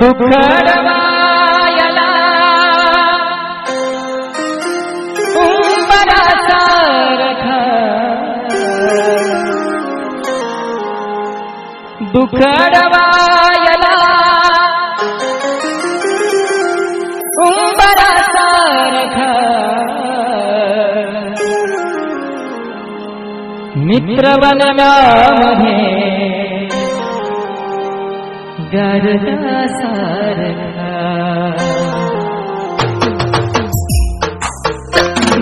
दुखडवायला उंबरासारखा दुखडवायला उंबरासारखा मित्रवनव्यामध्ये गरजा सारखा।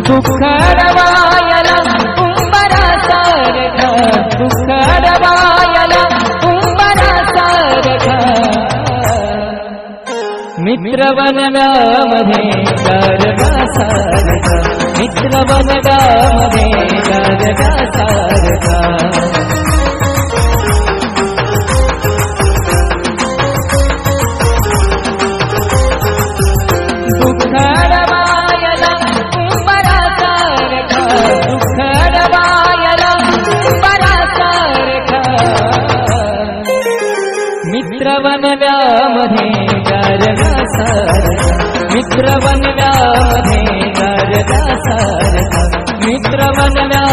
दुःखडवायला उंबरा सारखा। दुःखडवायला उंबरा सारखा। मित्रवनव्यामध्ये गरजा सारखा। मित्रवनव्यामध्ये गारगा सारखा मित्रवनव्यामध्ये गारगा सारखा मित्रवनव्यामध्ये